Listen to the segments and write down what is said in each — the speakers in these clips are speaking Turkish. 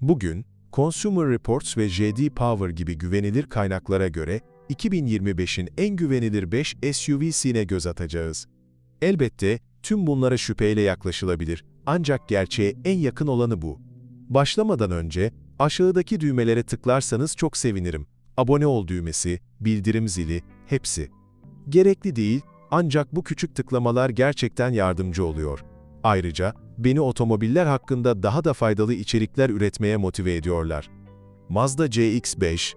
Bugün, Consumer Reports ve JD Power gibi güvenilir kaynaklara göre 2025'in en güvenilir 5 SUV'sine göz atacağız. Elbette tüm bunlara şüpheyle yaklaşılabilir ancak gerçeğe en yakın olanı bu. Başlamadan önce aşağıdaki düğmelere tıklarsanız çok sevinirim. Abone ol düğmesi, bildirim zili, hepsi. Gerekli değil ancak bu küçük tıklamalar gerçekten yardımcı oluyor. Ayrıca beni otomobiller hakkında daha da faydalı içerikler üretmeye motive ediyorlar. Mazda CX-5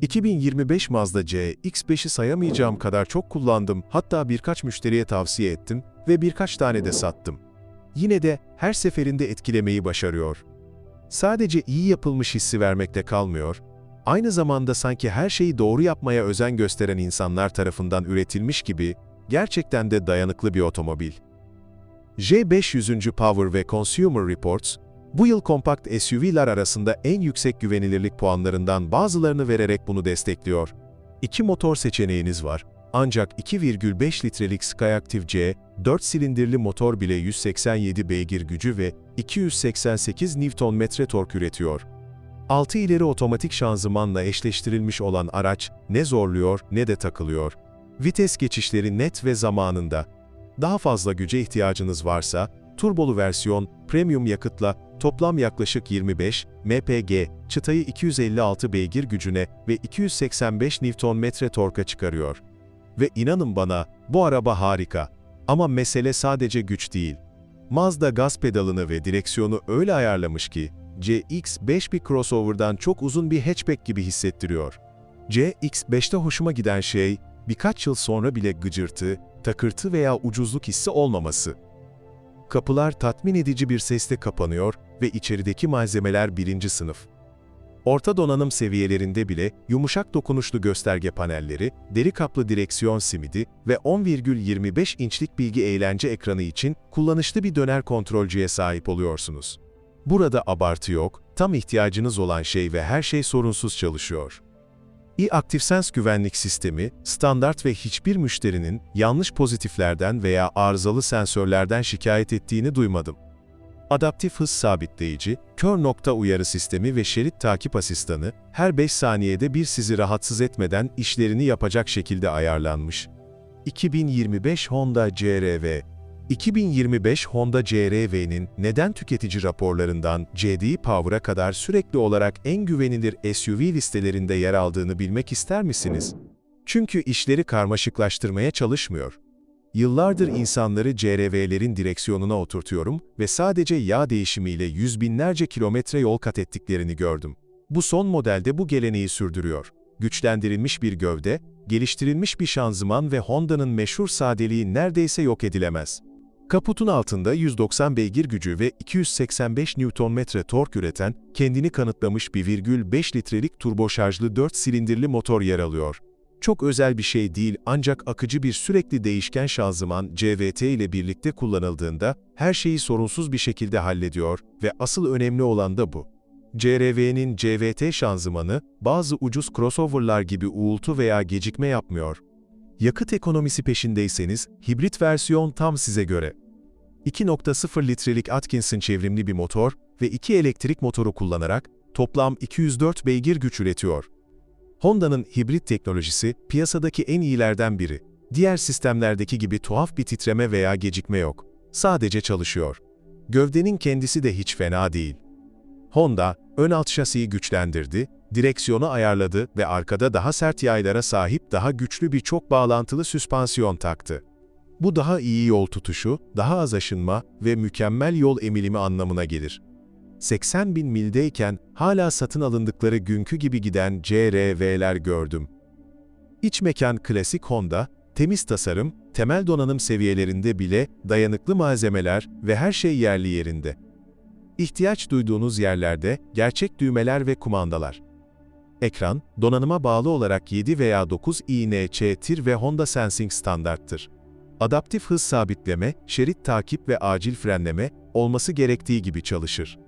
2025 Mazda CX-5'i sayamayacağım kadar çok kullandım, hatta birkaç müşteriye tavsiye ettim ve birkaç tane de sattım. Yine de her seferinde etkilemeyi başarıyor. Sadece iyi yapılmış hissi vermekte kalmıyor, aynı zamanda sanki her şeyi doğru yapmaya özen gösteren insanlar tarafından üretilmiş gibi gerçekten de dayanıklı bir otomobil. J500. Power ve Consumer Reports, bu yıl kompakt SUV'ler arasında en yüksek güvenilirlik puanlarından bazılarını vererek bunu destekliyor. İki motor seçeneğiniz var. Ancak 2,5 litrelik Skyactiv C, 4 silindirli motor bile 187 beygir gücü ve 288 Nm tork üretiyor. 6 ileri otomatik şanzımanla eşleştirilmiş olan araç ne zorluyor ne de takılıyor. Vites geçişleri net ve zamanında. Daha fazla güce ihtiyacınız varsa, turbolu versiyon, premium yakıtla toplam yaklaşık 25 mpg, çıtayı 256 beygir gücüne ve 285 Nm torka çıkarıyor. Ve inanın bana, bu araba harika. Ama mesele sadece güç değil. Mazda gaz pedalını ve direksiyonu öyle ayarlamış ki, CX-5 bir crossover'dan çok uzun bir hatchback gibi hissettiriyor. CX-5'te hoşuma giden şey, birkaç yıl sonra bile gıcırtı, takırtı veya ucuzluk hissi olmaması. Kapılar tatmin edici bir sesle kapanıyor ve içerideki malzemeler birinci sınıf. Orta donanım seviyelerinde bile yumuşak dokunuşlu gösterge panelleri, deri kaplı direksiyon simidi ve 10,25 inçlik bilgi eğlence ekranı için kullanışlı bir döner kontrolcüye sahip oluyorsunuz. Burada abartı yok, tam ihtiyacınız olan şey ve her şey sorunsuz çalışıyor. e-ActiveSense güvenlik sistemi, standart ve hiçbir müşterinin yanlış pozitiflerden veya arızalı sensörlerden şikayet ettiğini duymadım. Adaptif hız sabitleyici, kör nokta uyarı sistemi ve şerit takip asistanı, her 5 saniyede bir sizi rahatsız etmeden işlerini yapacak şekilde ayarlanmış. 2025 Honda CR-V 2025 Honda CR-V'nin neden tüketici raporlarından JD Power'a kadar sürekli olarak en güvenilir SUV listelerinde yer aldığını bilmek ister misiniz? Çünkü işleri karmaşıklaştırmaya çalışmıyor. Yıllardır insanları CRV'lerin direksiyonuna oturtuyorum ve sadece yağ değişimiyle yüz binlerce kilometre yol kat ettiklerini gördüm. Bu son modelde bu geleneği sürdürüyor. Güçlendirilmiş bir gövde, geliştirilmiş bir şanzıman ve Honda'nın meşhur sadeliği neredeyse yok edilemez. Kaputun altında 190 beygir gücü ve 285 Nm tork üreten, kendini kanıtlamış 1,5 litrelik turboşarjlı 4 silindirli motor yer alıyor. Çok özel bir şey değil ancak akıcı bir sürekli değişken şanzıman CVT ile birlikte kullanıldığında her şeyi sorunsuz bir şekilde hallediyor ve asıl önemli olan da bu. CRV'nin CVT şanzımanı bazı ucuz crossoverlar gibi uğultu veya gecikme yapmıyor. Yakıt ekonomisi peşindeyseniz hibrit versiyon tam size göre. 2.0 litrelik Atkinson çevrimli bir motor ve iki elektrik motoru kullanarak toplam 204 beygir güç üretiyor. Honda'nın hibrit teknolojisi piyasadaki en iyilerden biri. Diğer sistemlerdeki gibi tuhaf bir titreme veya gecikme yok. Sadece çalışıyor. Gövdenin kendisi de hiç fena değil. Honda, ön alt şasiyi güçlendirdi, direksiyonu ayarladı ve arkada daha sert yaylara sahip daha güçlü bir çok bağlantılı süspansiyon taktı. Bu daha iyi yol tutuşu, daha az aşınma ve mükemmel yol emilimi anlamına gelir. 80 bin mildeyken hala satın alındıkları günkü gibi giden CR-V'ler gördüm. İç mekan klasik Honda, temiz tasarım, temel donanım seviyelerinde bile dayanıklı malzemeler ve her şey yerli yerinde. İhtiyaç duyduğunuz yerlerde gerçek düğmeler ve kumandalar. Ekran, donanıma bağlı olarak 7 veya 9 INC tir ve Honda Sensing standarttır. Adaptif hız sabitleme, şerit takip ve acil frenleme olması gerektiği gibi çalışır.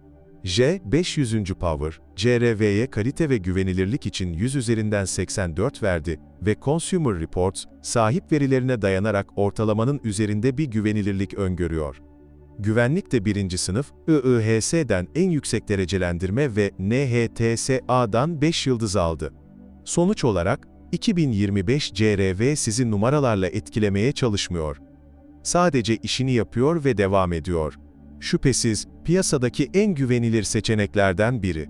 J500. Power, CRV'ye kalite ve güvenilirlik için 100 üzerinden 84 verdi ve Consumer Reports, sahip verilerine dayanarak ortalamanın üzerinde bir güvenilirlik öngörüyor. Güvenlik de birinci sınıf, IIHS'den en yüksek derecelendirme ve NHTSA'dan 5 yıldız aldı. Sonuç olarak, 2025 CRV sizi numaralarla etkilemeye çalışmıyor. Sadece işini yapıyor ve devam ediyor. Şüphesiz, piyasadaki en güvenilir seçeneklerden biri.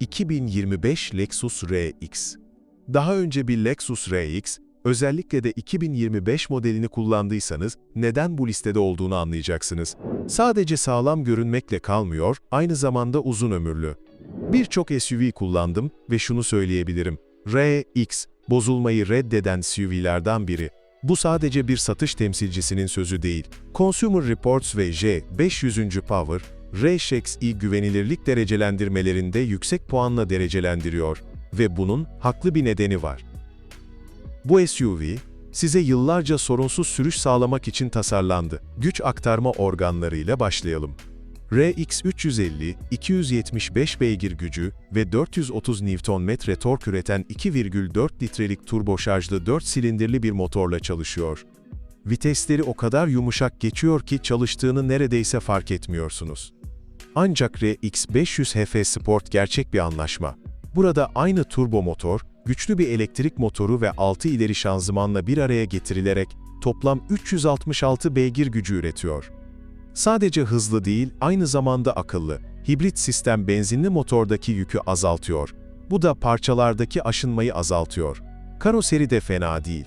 2025 Lexus RX Daha önce bir Lexus RX, özellikle de 2025 modelini kullandıysanız neden bu listede olduğunu anlayacaksınız. Sadece sağlam görünmekle kalmıyor, aynı zamanda uzun ömürlü. Birçok SUV kullandım ve şunu söyleyebilirim. RX, bozulmayı reddeden SUV'lerden biri. Bu sadece bir satış temsilcisinin sözü değil. Consumer Reports ve J500. Power, RX'i güvenilirlik derecelendirmelerinde yüksek puanla derecelendiriyor ve bunun haklı bir nedeni var. Bu SUV, size yıllarca sorunsuz sürüş sağlamak için tasarlandı. Güç aktarma organlarıyla başlayalım. RX 350, 275 beygir gücü ve 430 Nm tork üreten 2,4 litrelik turboşarjlı 4 silindirli bir motorla çalışıyor. Vitesleri o kadar yumuşak geçiyor ki çalıştığını neredeyse fark etmiyorsunuz. Ancak RX 500 HF Sport gerçek bir anlaşma. Burada aynı turbo motor, güçlü bir elektrik motoru ve 6 ileri şanzımanla bir araya getirilerek toplam 366 beygir gücü üretiyor. Sadece hızlı değil, aynı zamanda akıllı. Hibrit sistem benzinli motordaki yükü azaltıyor. Bu da parçalardaki aşınmayı azaltıyor. Karoseri de fena değil.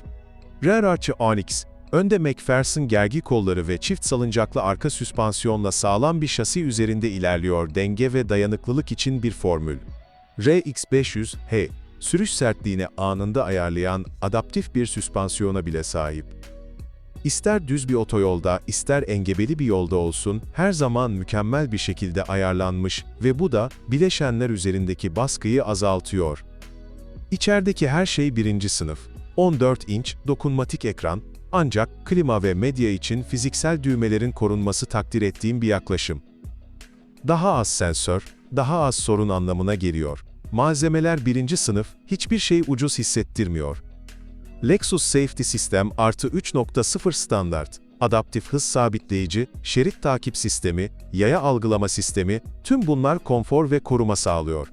Rear arçı Onyx, önde McPherson gergi kolları ve çift salıncaklı arka süspansiyonla sağlam bir şasi üzerinde ilerliyor denge ve dayanıklılık için bir formül. RX500H, sürüş sertliğini anında ayarlayan adaptif bir süspansiyona bile sahip. İster düz bir otoyolda, ister engebeli bir yolda olsun, her zaman mükemmel bir şekilde ayarlanmış ve bu da bileşenler üzerindeki baskıyı azaltıyor. İçerideki her şey birinci sınıf. 14 inç dokunmatik ekran, ancak klima ve medya için fiziksel düğmelerin korunması takdir ettiğim bir yaklaşım. Daha az sensör, daha az sorun anlamına geliyor. Malzemeler birinci sınıf, hiçbir şey ucuz hissettirmiyor. Lexus Safety System artı 3.0 standart, adaptif hız sabitleyici, şerit takip sistemi, yaya algılama sistemi, tüm bunlar konfor ve koruma sağlıyor.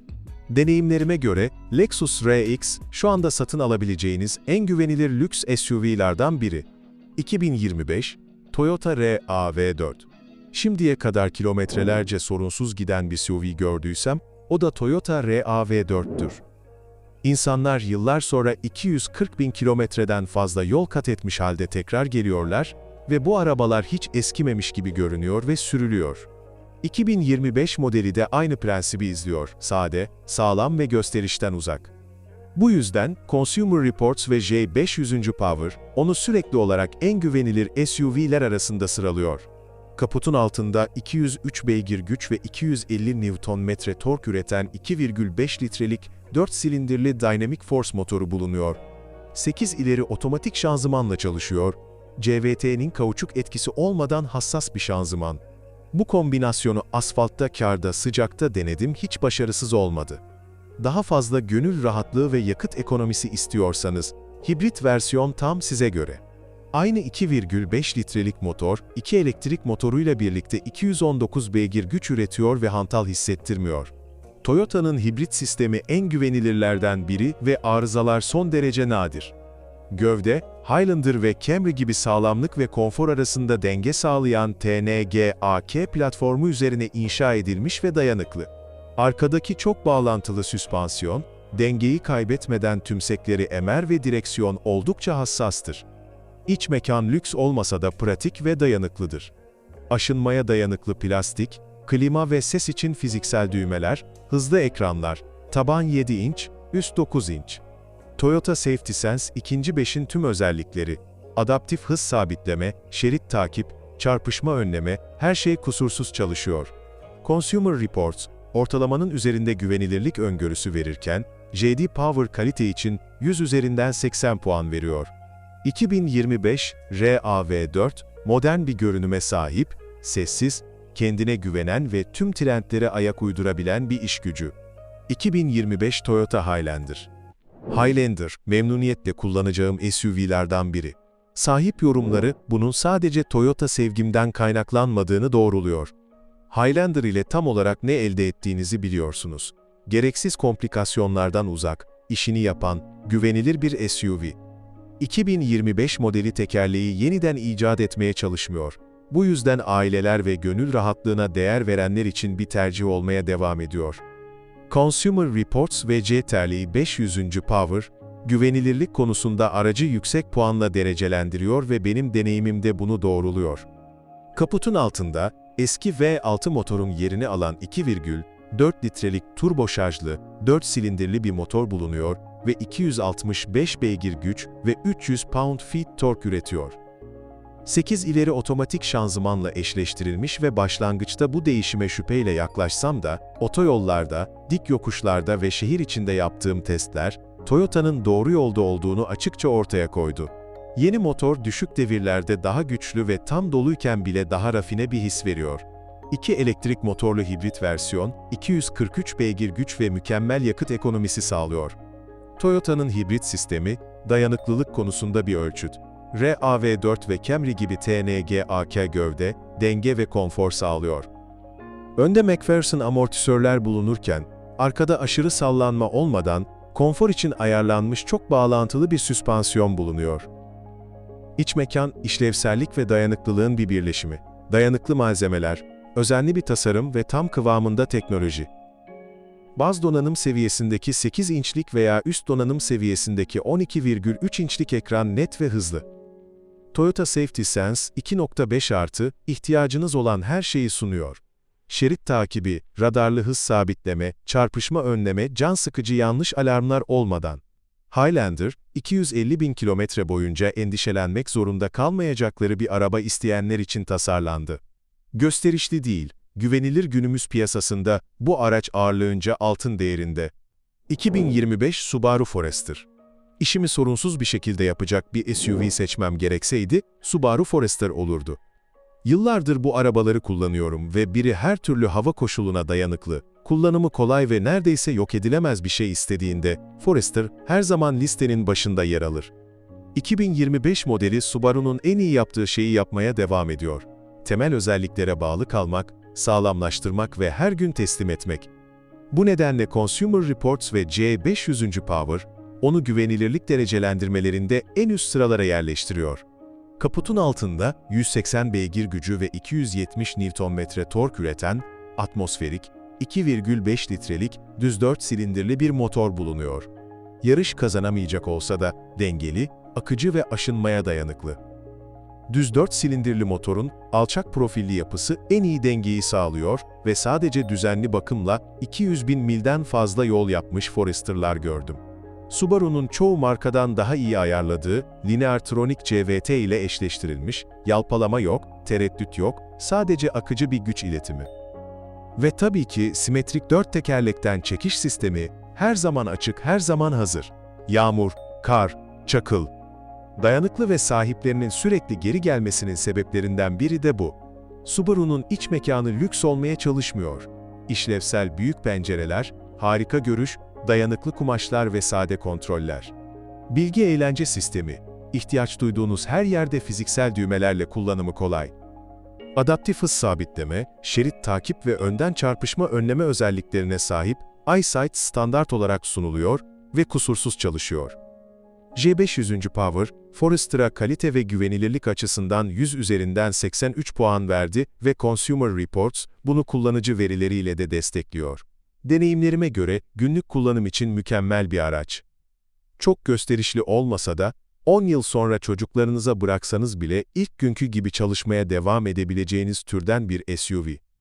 Deneyimlerime göre Lexus RX şu anda satın alabileceğiniz en güvenilir lüks SUV'lardan biri. 2025 Toyota RAV4 Şimdiye kadar kilometrelerce sorunsuz giden bir SUV gördüysem, o da Toyota RAV4'tür. İnsanlar yıllar sonra 240 bin kilometreden fazla yol kat etmiş halde tekrar geliyorlar ve bu arabalar hiç eskimemiş gibi görünüyor ve sürülüyor. 2025 modeli de aynı prensibi izliyor, sade, sağlam ve gösterişten uzak. Bu yüzden Consumer Reports ve J500. Power, onu sürekli olarak en güvenilir SUV'ler arasında sıralıyor. Kaputun altında 203 beygir güç ve 250 Nm tork üreten 2,5 litrelik 4 silindirli Dynamic Force motoru bulunuyor. 8 ileri otomatik şanzımanla çalışıyor. CVT'nin kauçuk etkisi olmadan hassas bir şanzıman. Bu kombinasyonu asfaltta, karda, sıcakta denedim hiç başarısız olmadı. Daha fazla gönül rahatlığı ve yakıt ekonomisi istiyorsanız, hibrit versiyon tam size göre. Aynı 2,5 litrelik motor, iki elektrik motoruyla birlikte 219 beygir güç üretiyor ve hantal hissettirmiyor. Toyota'nın hibrit sistemi en güvenilirlerden biri ve arızalar son derece nadir. Gövde, Highlander ve Camry gibi sağlamlık ve konfor arasında denge sağlayan TNGA-K platformu üzerine inşa edilmiş ve dayanıklı. Arkadaki çok bağlantılı süspansiyon, dengeyi kaybetmeden tümsekleri emer ve direksiyon oldukça hassastır. İç mekan lüks olmasa da pratik ve dayanıklıdır. Aşınmaya dayanıklı plastik, klima ve ses için fiziksel düğmeler, hızlı ekranlar, taban 7 inç, üst 9 inç. Toyota Safety Sense 2. 5'in tüm özellikleri, adaptif hız sabitleme, şerit takip, çarpışma önleme, her şey kusursuz çalışıyor. Consumer Reports, ortalamanın üzerinde güvenilirlik öngörüsü verirken, JD Power kalite için 100 üzerinden 80 puan veriyor. 2025 RAV4, modern bir görünüme sahip, sessiz, kendine güvenen ve tüm trendlere ayak uydurabilen bir iş gücü. 2025 Toyota Highlander Highlander, memnuniyetle kullanacağım SUV'lerden biri. Sahip yorumları bunun sadece Toyota sevgimden kaynaklanmadığını doğruluyor. Highlander ile tam olarak ne elde ettiğinizi biliyorsunuz. Gereksiz komplikasyonlardan uzak, işini yapan, güvenilir bir SUV. 2025 modeli tekerleği yeniden icat etmeye çalışmıyor. Bu yüzden aileler ve gönül rahatlığına değer verenler için bir tercih olmaya devam ediyor. Consumer Reports ve C terliği 500. Power, güvenilirlik konusunda aracı yüksek puanla derecelendiriyor ve benim deneyimimde bunu doğruluyor. Kaputun altında, eski V6 motorun yerini alan 2,4 litrelik turboşarjlı, 4 silindirli bir motor bulunuyor ve 265 beygir güç ve 300 pound-feet tork üretiyor. 8 ileri otomatik şanzımanla eşleştirilmiş ve başlangıçta bu değişime şüpheyle yaklaşsam da, otoyollarda, dik yokuşlarda ve şehir içinde yaptığım testler, Toyota'nın doğru yolda olduğunu açıkça ortaya koydu. Yeni motor düşük devirlerde daha güçlü ve tam doluyken bile daha rafine bir his veriyor. İki elektrik motorlu hibrit versiyon, 243 beygir güç ve mükemmel yakıt ekonomisi sağlıyor. Toyota'nın hibrit sistemi, dayanıklılık konusunda bir ölçüt. RAV4 ve Camry gibi TNGA-K gövde, denge ve konfor sağlıyor. Önde McPherson amortisörler bulunurken, arkada aşırı sallanma olmadan, konfor için ayarlanmış çok bağlantılı bir süspansiyon bulunuyor. İç mekan, işlevsellik ve dayanıklılığın bir birleşimi. Dayanıklı malzemeler, özenli bir tasarım ve tam kıvamında teknoloji. Baz donanım seviyesindeki 8 inçlik veya üst donanım seviyesindeki 12,3 inçlik ekran net ve hızlı. Toyota Safety Sense 2.5 artı, ihtiyacınız olan her şeyi sunuyor. Şerit takibi, radarlı hız sabitleme, çarpışma önleme, can sıkıcı yanlış alarmlar olmadan. Highlander, 250 bin kilometre boyunca endişelenmek zorunda kalmayacakları bir araba isteyenler için tasarlandı. Gösterişli değil, güvenilir günümüz piyasasında bu araç ağırlığınca altın değerinde. 2025 Subaru Forester İşimi sorunsuz bir şekilde yapacak bir SUV seçmem gerekseydi, Subaru Forester olurdu. Yıllardır bu arabaları kullanıyorum ve biri her türlü hava koşuluna dayanıklı, kullanımı kolay ve neredeyse yok edilemez bir şey istediğinde, Forester her zaman listenin başında yer alır. 2025 modeli Subaru'nun en iyi yaptığı şeyi yapmaya devam ediyor. Temel özelliklere bağlı kalmak, sağlamlaştırmak ve her gün teslim etmek. Bu nedenle Consumer Reports ve C500. Power, onu güvenilirlik derecelendirmelerinde en üst sıralara yerleştiriyor. Kaputun altında 180 beygir gücü ve 270 Nm tork üreten, atmosferik, 2,5 litrelik, düz 4 silindirli bir motor bulunuyor. Yarış kazanamayacak olsa da dengeli, akıcı ve aşınmaya dayanıklı. Düz 4 silindirli motorun alçak profilli yapısı en iyi dengeyi sağlıyor ve sadece düzenli bakımla 200 bin milden fazla yol yapmış Forester'lar gördüm. Subaru'nun çoğu markadan daha iyi ayarladığı Lineartronic CVT ile eşleştirilmiş, yalpalama yok, tereddüt yok, sadece akıcı bir güç iletimi. Ve tabii ki simetrik dört tekerlekten çekiş sistemi her zaman açık, her zaman hazır. Yağmur, kar, çakıl. Dayanıklı ve sahiplerinin sürekli geri gelmesinin sebeplerinden biri de bu. Subaru'nun iç mekanı lüks olmaya çalışmıyor. İşlevsel büyük pencereler, harika görüş, dayanıklı kumaşlar ve sade kontroller. Bilgi eğlence sistemi, ihtiyaç duyduğunuz her yerde fiziksel düğmelerle kullanımı kolay. Adaptif hız sabitleme, şerit takip ve önden çarpışma önleme özelliklerine sahip iSight standart olarak sunuluyor ve kusursuz çalışıyor. J500. Power, Forrester'a kalite ve güvenilirlik açısından 100 üzerinden 83 puan verdi ve Consumer Reports bunu kullanıcı verileriyle de destekliyor. Deneyimlerime göre günlük kullanım için mükemmel bir araç. Çok gösterişli olmasa da 10 yıl sonra çocuklarınıza bıraksanız bile ilk günkü gibi çalışmaya devam edebileceğiniz türden bir SUV.